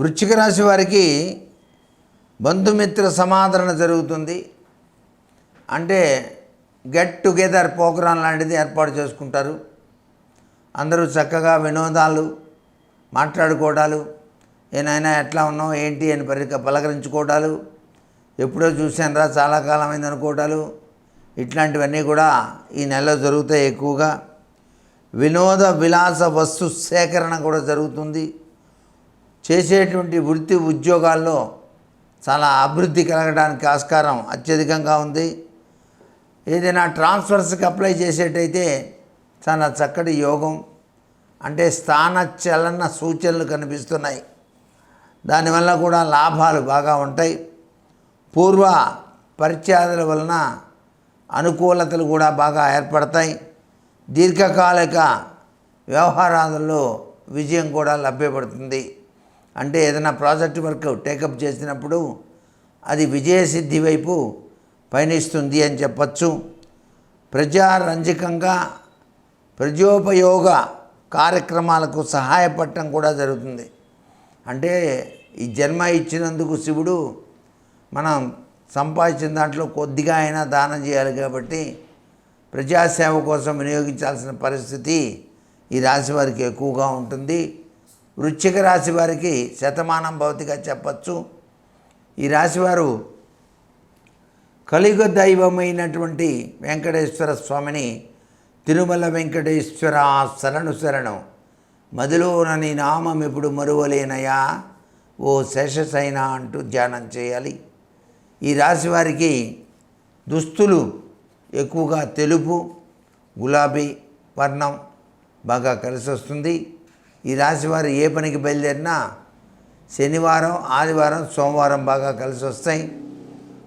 వృశ్చిక రాశి వారికి బంధుమిత్ర సమాదరణ జరుగుతుంది. అంటే గెట్ టుగెదర్ ప్రోగ్రాం లాంటిది ఏర్పాటు చేసుకుంటారు. అందరూ చక్కగా వినోదాలు మాట్లాడుకోవడాలు ఏనాయనా ఎట్లా ఉన్నావు ఏంటి అని పరిక పలకరించుకోవడాలు ఎప్పుడో చూశానురా చాలా కాలమైంది అనుకోవడాలు ఇట్లాంటివన్నీ కూడా ఈ నెలలో జరుగుతాయి ఎక్కువగా. వినోద విలాస వస్తు సేకరణ కూడా జరుగుతుంది. చేసేటువంటి వృత్తి ఉద్యోగాల్లో చాలా అభివృద్ధి కలగడానికి ఆస్కారం అత్యధికంగా ఉంది. ఏదైనా ట్రాన్స్ఫర్స్కి అప్లై చేసేటైతే చాలా చక్కటి యోగం. అంటే స్థాన చలన సూచనలు కనిపిస్తున్నాయి. దానివల్ల కూడా లాభాలు బాగా ఉంటాయి. పూర్వ పరిచయాల వలన అనుకూలతలు కూడా బాగా ఏర్పడతాయి. దీర్ఘకాలిక వ్యవహారాలలో విజయం కూడా లభ్యపడుతుంది. అంటే ఏదైనా ప్రాజెక్ట్ వర్క్ టేకప్ చేసినప్పుడు అది విజయసిద్ధి వైపు పయనిస్తుంది అని చెప్పచ్చు. ప్రజారంజకంగా ప్రజోపయోగ కార్యక్రమాలకు సహాయపడటం కూడా జరుగుతుంది. అంటే ఈ జన్మ ఇచ్చినందుకు శివుడు మనం సంపాదించిన దాంట్లో కొద్దిగా అయినా దానం చేయాలి కాబట్టి ప్రజాసేవ కోసం వినియోగించాల్సిన పరిస్థితి ఈ రాశి వారికి ఎక్కువగా ఉంటుంది. వృశ్చిక రాశి వారికి శతమానం భౌతిగా చెప్పచ్చు. ఈ రాశివారు కలియుగ దైవమైనటువంటి వెంకటేశ్వర స్వామిని తిరుమల వెంకటేశ్వర శరణు. శరణం మదిలోనని నామం ఇప్పుడు మరువలేనయా? ఓ శేషసైన అంటూ ధ్యానం చేయాలి. ఈ రాశి వారికి దుస్తులు ఎక్కువగా తెలుపు గులాబీ వర్ణం బాగా కలిసి వస్తుంది ఈ రాశి వారు ఏ పనికి బయలుదేరినా శనివారం ఆదివారం సోమవారం బాగా కలిసి వస్తాయి.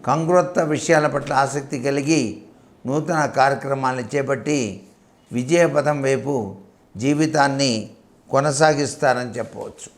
కంగ్రొత్త విషయాల పట్ల ఆసక్తి కలిగి నూతన కార్యక్రమాలను చేపట్టి విజయపథం వైపు జీవితాన్ని కొనసాగిస్తారని చెప్పవచ్చు.